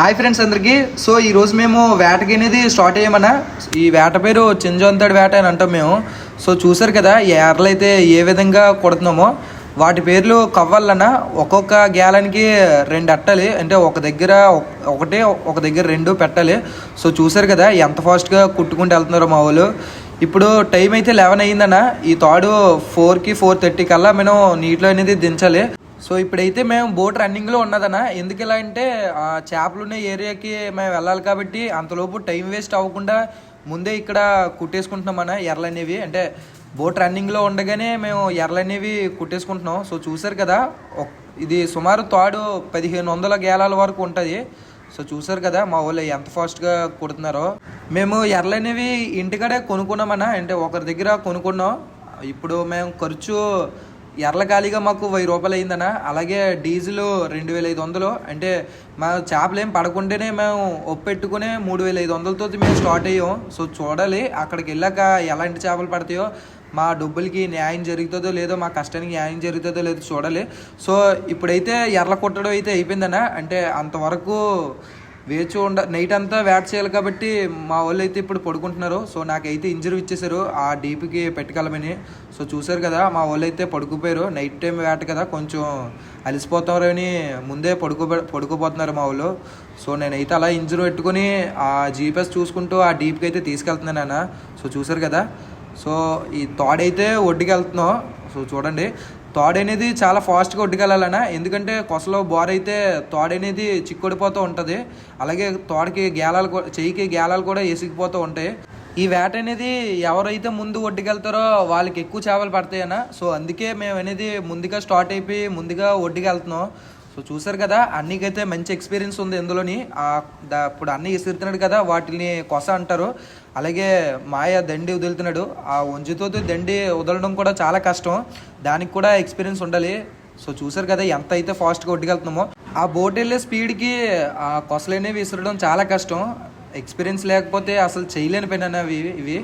Hi friends అందరికీ. So ఈ రోజు మేము వేటకి అనేది స్టార్ట్ అయ్యామన్నా ఈ వేట పేరు చింజంతడి వేట అని అంటాం మేము. సో చూసారు కదా ఈ ఏర్లు అయితే ఏ విధంగా కొడుతున్నామో. వాటి పేర్లు కవ్వాలన్న ఒక్కొక్క గ్యాలన్కి రెండు అట్టాలి అంటే ఒక దగ్గర ఒక- ఒకటి ఒక దగ్గర రెండు పెట్టాలి. సో చూసారు కదా ఎంత ఫాస్ట్గా కుట్టుకుంటూ వెళ్తున్నారో మా వాళ్ళు. ఇప్పుడు టైం అయితే లెవెన్ అయ్యిందన్న. ఈ తాడు ఫోర్కి ఫోర్ థర్టీ కల్లా మేము నీటిలో అనేది దించాలి. సో ఇప్పుడైతే మేము బోట్ రన్నింగ్లో ఉన్నదన్న. ఎందుకు ఇలా అంటే ఆ చేపలు ఉన్న ఏరియాకి మేము వెళ్ళాలి కాబట్టి అంతలోపు టైం వేస్ట్ అవ్వకుండా ముందే ఇక్కడ కుట్టేసుకుంటున్నామన్న ఎర్రలు అనేవి అంటే బోట్ రన్నింగ్లో ఉండగానే మేము ఎర్రలు అనేవి కుట్టేసుకుంటున్నాం. సో చూసారు కదా ఇది సుమారు తాడు పదిహేను వందల గేలాల వరకు ఉంటుంది. సో చూసారు కదా మా వాళ్ళు ఎంత ఫాస్ట్గా కుడుతున్నారో. మేము ఎర్రలు అనేవి ఇంటికాడే కొనుక్కున్నామన్నా. అంటే ఒకరి దగ్గర కొనుక్కున్నాం. ఇప్పుడు మేము ఖర్చు ఎర్ల ఖాళీగా మాకు వెయ్యి రూపాయలు అయిందన్న. అలాగే డీజిల్ రెండు వేల ఐదు వందలు. అంటే మా చేపలు ఏం పడకుండానే మేము ఒప్పెట్టుకునే మూడు వేల ఐదు వందలతో మేము స్టార్ట్ అయ్యాం. సో చూడాలి అక్కడికి వెళ్ళాక ఎలాంటి చేపలు పడతాయో మా డబ్బులకి న్యాయం జరుగుతుందో లేదో మా కష్టానికి న్యాయం జరుగుతుందో లేదో చూడాలి. సో ఇప్పుడైతే ఎర్ల కొట్టడం అయితే అయిపోయిందన్న. అంటే అంతవరకు వేచి ఉండ నైట్ అంతా వ్యాట్ చేయాలి కాబట్టి మా వాళ్ళు అయితే ఇప్పుడు పడుకుంటున్నారు. సో నాకైతే ఇంజరీ ఇచ్చేసారు ఆ డీప్కి పెట్టగలమని. సో చూసారు కదా మా వాళ్ళు అయితే పడుకుపోయారు. నైట్ టైం వేట కదా కొంచెం అలసిపోతారు అని ముందే పడుకో పడుకోపోతున్నారు మా వాళ్ళు. సో నేనైతే అలా ఇంజరీ పెట్టుకుని ఆ జీపీఎస్ చూసుకుంటూ ఆ డీప్కి అయితే తీసుకెళ్తున్నాను అన్న సో చూసారు కదా. సో ఈ తోడైతే ఒడ్డుకి వెళ్తున్నాం సో చూడండి. తోడ అనేది చాలా ఫాస్ట్గా ఒడ్డుకెళ్ళాలన్న ఎందుకంటే కొసలో బోర్ అయితే తోడ అనేది చిక్కుడిపోతూ ఉంటుంది. అలాగే తోడకి గేలాలు చెయ్యికి గేలాలు కూడా ఎసిగిపోతూ ఉంటాయి. ఈ వేట అనేది ఎవరైతే ముందు ఒడ్డుకెళ్తారో వాళ్ళకి ఎక్కువ చేపలు పడతాయన్న సో అందుకే మేము అనేది ముందుగా స్టార్ట్ అయిపోయి ముందుగా ఒడ్డుకెళ్తున్నాం. సో చూసారు కదా అన్నికైతే మంచి ఎక్స్పీరియన్స్ ఉంది ఇందులోని. ఇప్పుడు అన్ని విసురుతున్నాడు కదా వాటిని కొస అంటారు. అలాగే మాయ దండి వదులుతున్నాడు. ఆ వంజుతో దండి వదలడం కూడా చాలా కష్టం. దానికి కూడా ఎక్స్పీరియన్స్ ఉండాలి. సో చూసారు కదా ఎంత అయితే ఫాస్ట్గా ఒడ్డుకెళ్తున్నామో. ఆ బోట్ వెళ్ళే స్పీడ్కి ఆ కొసలనేవి విసరడం చాలా కష్టం. ఎక్స్పీరియన్స్ లేకపోతే అసలు చేయలేని పని అన్నవి ఇవి.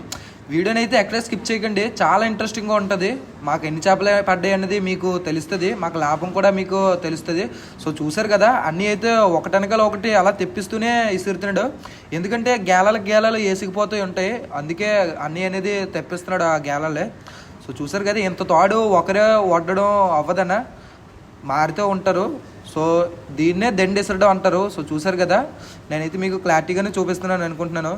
వీడియోని అయితే ఎక్కడ స్కిప్ చేయకండి. చాలా ఇంట్రెస్టింగ్గా ఉంటుంది. మాకు ఎన్ని చేపలు పడ్డాయి అనేది మీకు తెలుస్తుంది. మాకు లాభం కూడా మీకు తెలుస్తుంది. సో చూసారు కదా అన్నీ అయితే ఒకటనకల ఒకటి అలా తెప్పిస్తూనే ఇసురుతున్నాడు. ఎందుకంటే గేలాల గేలాలు వేసుకుపోతూ ఉంటాయి. అందుకే అన్నీ అనేది తెప్పిస్తున్నాడు ఆ గేలాలే సో చూసారు కదా ఇంత తాడు ఒకరే వడ్డడం అవ్వదన్నా మారుతూ ఉంటారు. సో దీన్నే దండేసరడం అంటారు. సో చూసారు కదా నేనైతే మీకు క్లారిటీగానే చూపిస్తున్నాను అనుకుంటున్నాను.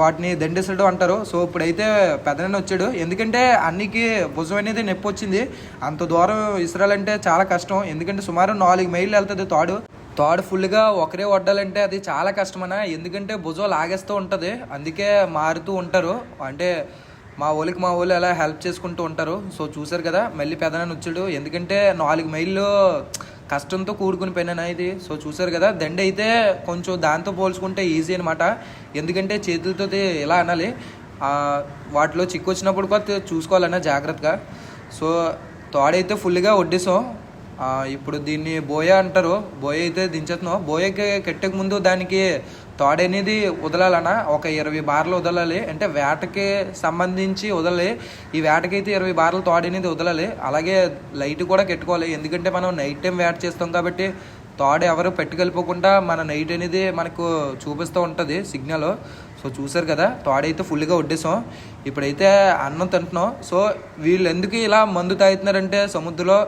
వాటిని దండేసరడం అంటారు. సో ఇప్పుడైతే పెదనని వచ్చాడు. ఎందుకంటే అన్నికి భుజం అనేది నొప్పి వచ్చింది. అంత దూరం ఇసరాలంటే చాలా కష్టం. ఎందుకంటే సుమారు నాలుగు మైళ్ళు వెళ్తుంది తాడు. తాడు ఫుల్గా ఒకరే వడ్డాలంటే అది చాలా కష్టమనా? ఎందుకంటే భుజం లాగేస్తూ ఉంటుంది. అందుకే మారుతూ ఉంటారు. అంటే మా ఊళ్ళకి మా ఊళ్ళు ఎలా హెల్ప్ చేసుకుంటూ ఉంటారు. సో చూసారు కదా మళ్ళీ పెదనని వచ్చాడు. ఎందుకంటే నాలుగు మైళ్ళు కష్టంతో కూడుకుని పైన ఇది? సో చూసారు కదా దండ అయితే కొంచెం దాంతో పోల్చుకుంటే ఈజీ అనమాట ఎందుకంటే చేతులతో ఇలా అనాలి? వాటిలో చిక్కు వచ్చినప్పుడు కూడా చూసుకోవాలన్నా జాగ్రత్తగా. సో తోడైతే ఫుల్గా వడ్డేసాం ఇప్పుడు దీన్ని బోయ అంటారు. బోయ అయితే దించేస్తున్నాం. బోయకి కట్టక ముందు దానికి తోడ అనేది వదలాలన్న ఒక ఇరవై బార్లు వదలాలి. అంటే వేటకి సంబంధించి వదలాలి. ఈ వేటకైతే ఇరవై బార్లు తోడ అనేది వదలాలి. అలాగే లైట్ కూడా కట్టుకోవాలి. ఎందుకంటే మనం నైట్ టైం వేట చేస్తాం కాబట్టి తోడు ఎవరు పెట్టుకెళ్ళిపోకుండా మన నైట్ అనేది మనకు చూపిస్తూ ఉంటుంది సిగ్నల్. సో చూసారు కదా తోడైతే ఫుల్గా వడ్డేసాం ఇప్పుడైతే అన్నం తింటున్నాం. సో వీళ్ళు ఎందుకు ఇలా మందు తాగుతున్నారంటే సముద్రంలో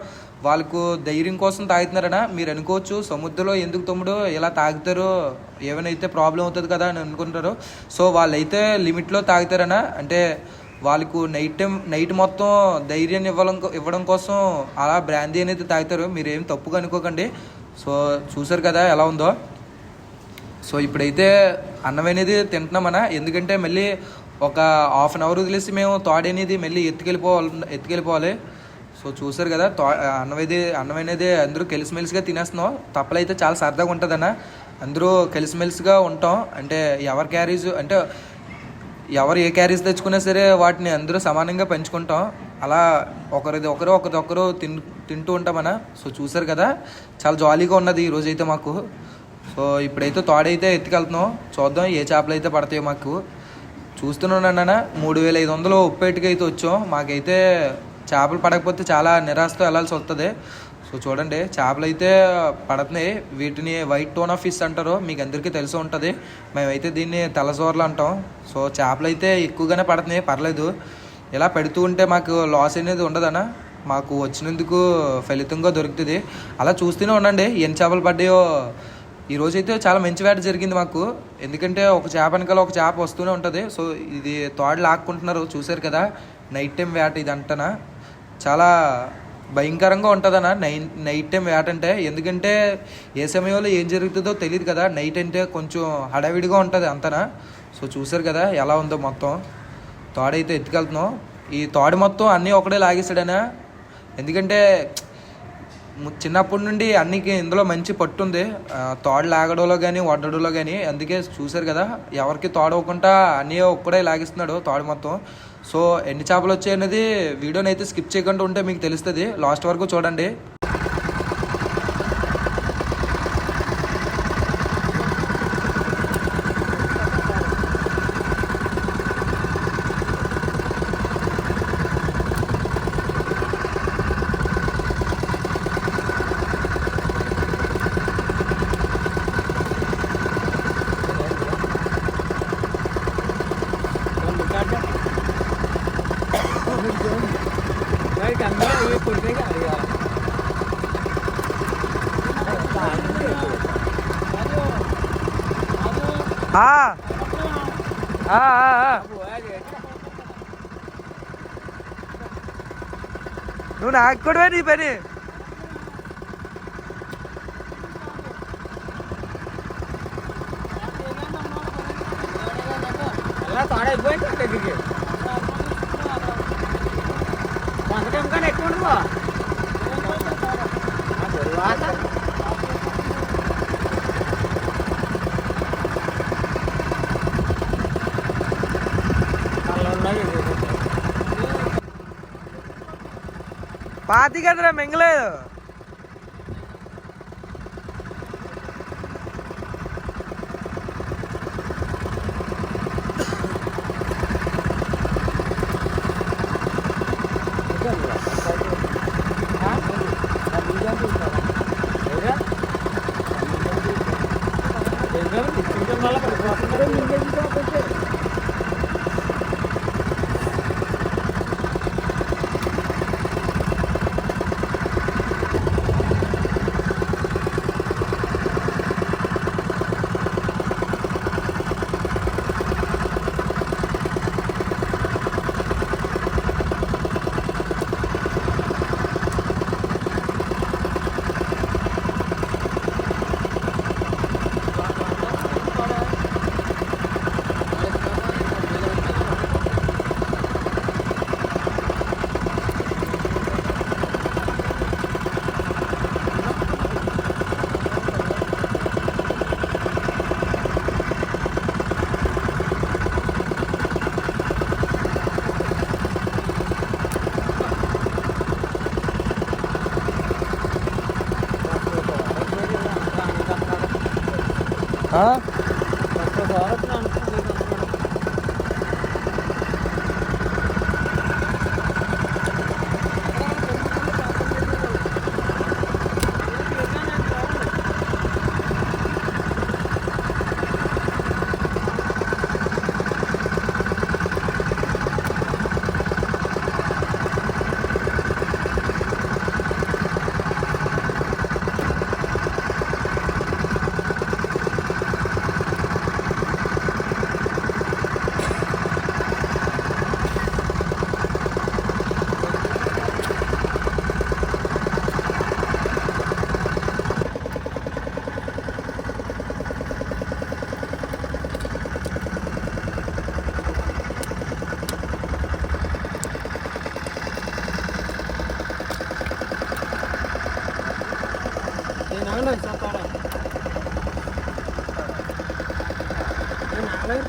వాళ్ళకు ధైర్యం కోసం తాగుతున్నారనా? మీరు అనుకోవచ్చు సముద్రంలో ఎందుకు తమ్ముడు ఇలా తాగుతారు ఏమైనా ప్రాబ్లం అవుతుంది కదా అని అనుకుంటారు. సో వాళ్ళైతే లిమిట్లో తాగుతారనా? అంటే వాళ్ళకు నైట్ టైం నైట్ మొత్తం ధైర్యాన్ని ఇవ్వడం ఇవ్వడం కోసం అలా బ్రాందీ అనేది తాగుతారు. మీరు ఏం తప్పుగా అనుకోకండి. సో చూసారు కదా ఎలా ఉందో. సో ఇప్పుడైతే అన్నం అనేది తింటున్నామనా? ఎందుకంటే మళ్ళీ ఒక హాఫ్ అన్ అవర్ వదిలేసి మేము తోడనేది మళ్ళీ ఎత్తుకెళ్ళిపోవాలి ఎత్తుకెళ్ళిపోవాలి. సో చూసారు కదా తో అన్నం అందరూ కలిసిమెలిసిగా తినేస్తున్నాం. తప్పలైతే చాలా సరదాగా ఉంటుందన్న. అందరూ కలిసిమెలిసిగా ఉంటాం. అంటే ఎవరి క్యారీజ్ అంటే ఎవరు ఏ క్యారీస్ తెచ్చుకున్నా సరే వాటిని అందరూ సమానంగా పెంచుకుంటాం. అలా ఒకరిది ఒకరు ఒకరిది ఒకరు తిన్ తింటూ అన్న సో చూసారు కదా చాలా జాలీగా ఉన్నది ఈరోజు అయితే మాకు. సో ఇప్పుడైతే తోడైతే ఎత్తుకెళ్తున్నాం. చూద్దాం ఏ చేపలు అయితే పడతాయో మాకు. చూస్తున్నానన్న మూడు వేల ఐదు వందలు ఉప్పేటికి అయితే వచ్చాం. మాకైతే చేపలు పడకపోతే చాలా నిరాశతో వెళ్ళాల్సి వస్తుంది. సో చూడండి చేపలు అయితే పడుతున్నాయి వీటిని వైట్ టోన్ ఆఫ్ ఫిష్ అంటారు మీకు అందరికీ తెలిసి ఉంటుంది. మేమైతే దీన్ని తెల్లసోర్లు అంటాం. సో చేపలు అయితే ఎక్కువగానే పడుతున్నాయి పర్లేదు. ఇలా పెడుతూ ఉంటే మాకు లాస్ అనేది ఉండదనా? మాకు వచ్చినందుకు ఫలితంగా దొరుకుతుంది. అలా చూస్తూనే ఉండండి ఎన్ని చేపలు పడ్డాయో. ఈరోజు అయితే చాలా మంచి వేట జరిగింది మాకు. ఎందుకంటే ఒక చేప వెనకాల ఒక చేప వస్తూనే ఉంటుంది. సో ఇది తోడు లాక్కుంటున్నారు చూశారు కదా? నైట్ టైం వేట ఇది అంటనా? చాలా భయంకరంగా ఉంటుందన్న. నైట్ నైట్ టైం వేట అంటే ఎందుకంటే ఏ సమయంలో ఏం జరుగుతుందో తెలియదు కదా. నైట్ అంటే కొంచెం హడావిడిగా ఉంటుంది అంతనా. సో చూసారు కదా ఎలా ఉందో మొత్తం. తోడైతే ఎత్తుకెళ్తున్నాం. ఈ తోడు మొత్తం అన్నీ ఒకడే లాగేసాడనా ఎందుకంటే చిన్నప్పటి నుండి అన్నికి ఇందులో మంచి పట్టు ఉంది. తోడు లాగడంలో కానీ వడ్డడంలో కానీ అందుకే చూశారు కదా ఎవరికి తోడవకుండా అన్నీ ఒక్కడే లాగిస్తున్నాడు తోడు మొత్తం. సో ఎన్ని చేపలు వచ్చాయి అనేది వీడియోని అయితే స్కిప్ చేయకుండా ఉంటే మీకు తెలుస్తుంది. లాస్ట్ వరకు చూడండి. ఆ, ఆ, ఆ. నువ్వు నాకు కూడా నీ పని అలా పాడైపోయింది దగ్గరికి వంకటం కానీ ఎక్కువ ఉండదు తరువాత అలా ఉన్నాయి పాతి కదరా మింగలేదు. 어?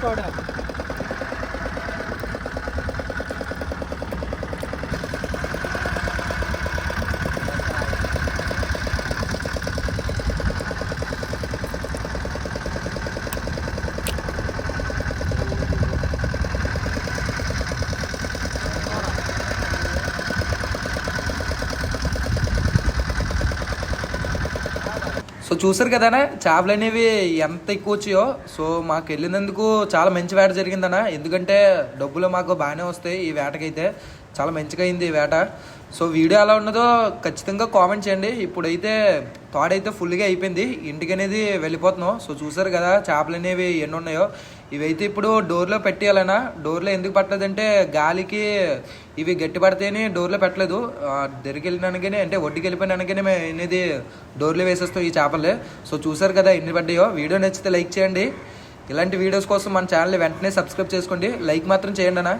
product. సో చూసారు కదనా? చేపలు అనేవి ఎంత ఎక్కువ వచ్చాయో? సో మాకు వెళ్ళినందుకు చాలా మంచి వేట జరిగిందన్న. ఎందుకంటే డబ్బులు మాకు బాగానే వస్తాయి ఈ వేటకైతే. చాలా మంచిగా అయింది ఈ వేట. సో వీడియో ఎలా ఉన్నదో ఖచ్చితంగా కామెంట్ చేయండి. ఇప్పుడైతే తోడైతే ఫుల్గా అయిపోయింది. ఇంటికి అనేది వెళ్ళిపోతున్నాం. సో చూసారు కదా చేపలు అనేవి ఎన్ని ఉన్నాయో. ఇవైతే ఇప్పుడు డోర్లో పెట్టేయాలన్నా. డోర్లో ఎందుకు పెట్టలేదంటే గాలికి ఇవి గట్టి పడితేనే డోర్లో పెట్టలేదు. దగ్గరికి వెళ్ళినానికనే అంటే ఒడ్డుకి వెళ్ళిపోయినానికనే మేము అనేది డోర్లో వేసేస్తాం ఈ చేపలు. సో చూసారు కదా ఎన్ని పడ్డాయో. వీడియో నచ్చితే లైక్ చేయండి. ఇలాంటి వీడియోస్ కోసం మన ఛానల్ వెంటనే సబ్స్క్రైబ్ చేసుకోండి. లైక్ మాత్రం చేయండి అన్న.